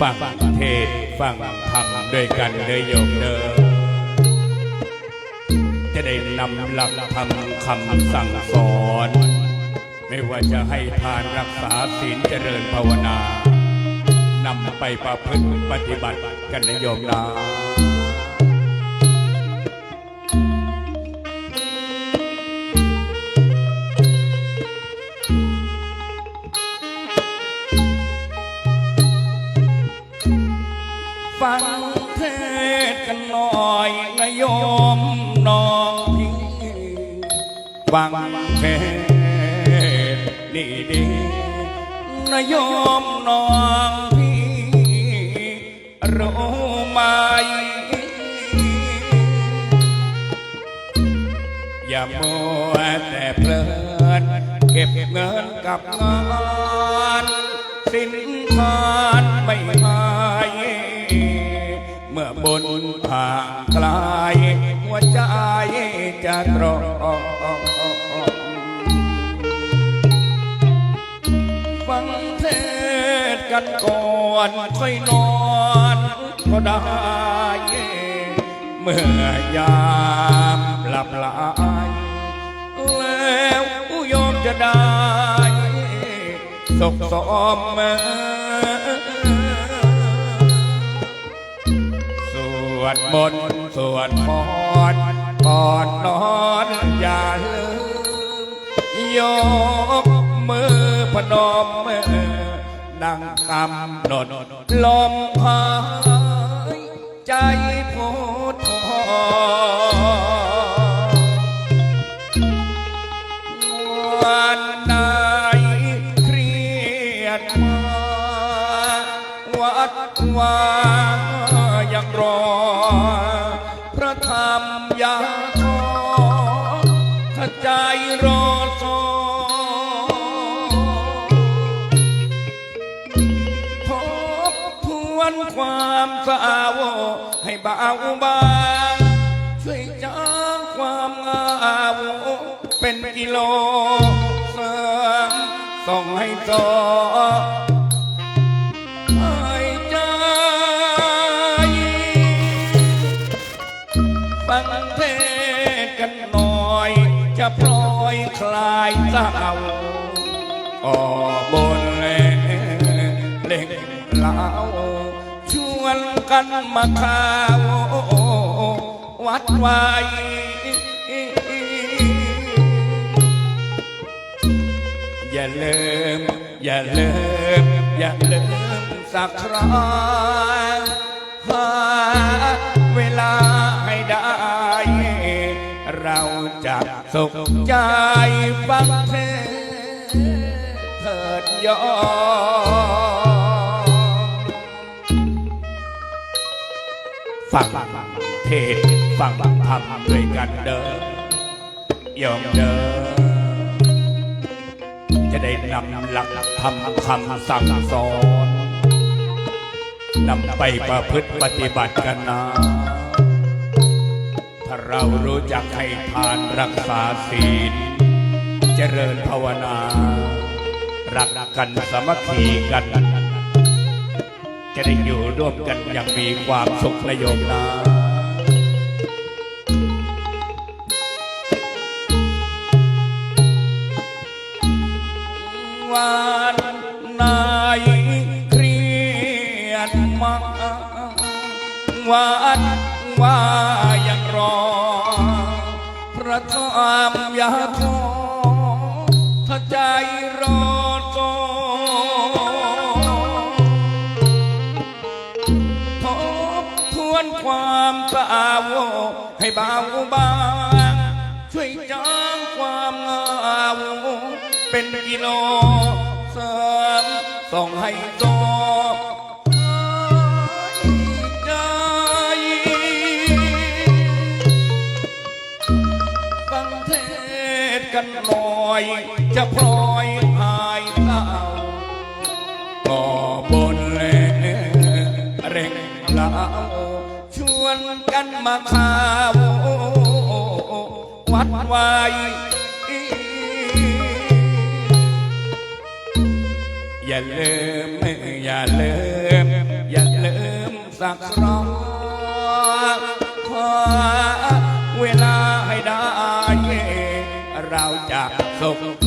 ฟังเทศฟังธรรมด้วยกันเลยโยมเด้อจะได้นำหลักธรรมคำสั่งสอน ไม่ว่าจะให้ทานรักษาศีลเจริญภาวนานำไปประพฤติปฏิบัติกันนะโยมนะ ฟังเทศกันหน่อยนะโยมน้องพี่ฟังเทศน์ดีดีนะโยมน้องพี่รู้ไหมอย่ามัวแต่เพลินเก็บเงินกับงานสินทานไม่หาย เมื่อบนห่างไกลาย หัวใจจะตรอมฟังเทศกันก่อนค่อยนอนก็ได้ เมื่อยามหลับไหลแล้วโยมจะได้สกสมส ดมนต์สวดมนต์ก่อนนอนอย่าลืมยกมือพนมนั่งกำหนดลมหายใจพุทธวันไหนเครียดมา วัดวายังรอ พระธรรมยาทอถ้าใจรอสอทบทวนความเศร้าให้เบาบางช่วยจางความงาเป็นกิโลเสริมส่องให้จอ เศร้าก็บนเล่เล่งเล่าชวนกันมาข่าววัดไว้อย่าลืมอย่าลืมอย่าลืมสักคราหาเวลา สุขใจฟังเทศน์เถิดยอมฟังเทศฟังธรรมด้วยกันเด้อยอมเด้อจะได้นำหลักธรรมคำสั่งสอนนำไปประพฤติปฏิบัติกันนะ ถ้าเรารู้จักให้ทานรักษาศีล เจริญภาวนา รักกันสมัคคีกัน จะได้อยู่ร่วมกันอย่างมีความสุขและโยมนะวันไหนเครียดมากวันว่ายังรอ พระธรรมยาทอถ้าใจรอก็ทบทวนความเศร้าให้เบาบาง ช่วยจางความเหงาเป็นกิโลเสริมส่งให้โต กันหน่อย จะพลอยหายเศร้าก็บนเล่เร่งเล่าชวนกันมาข่าววัดไว้อย่าลืมอย่าลืมอย่าลืมสักครอ เ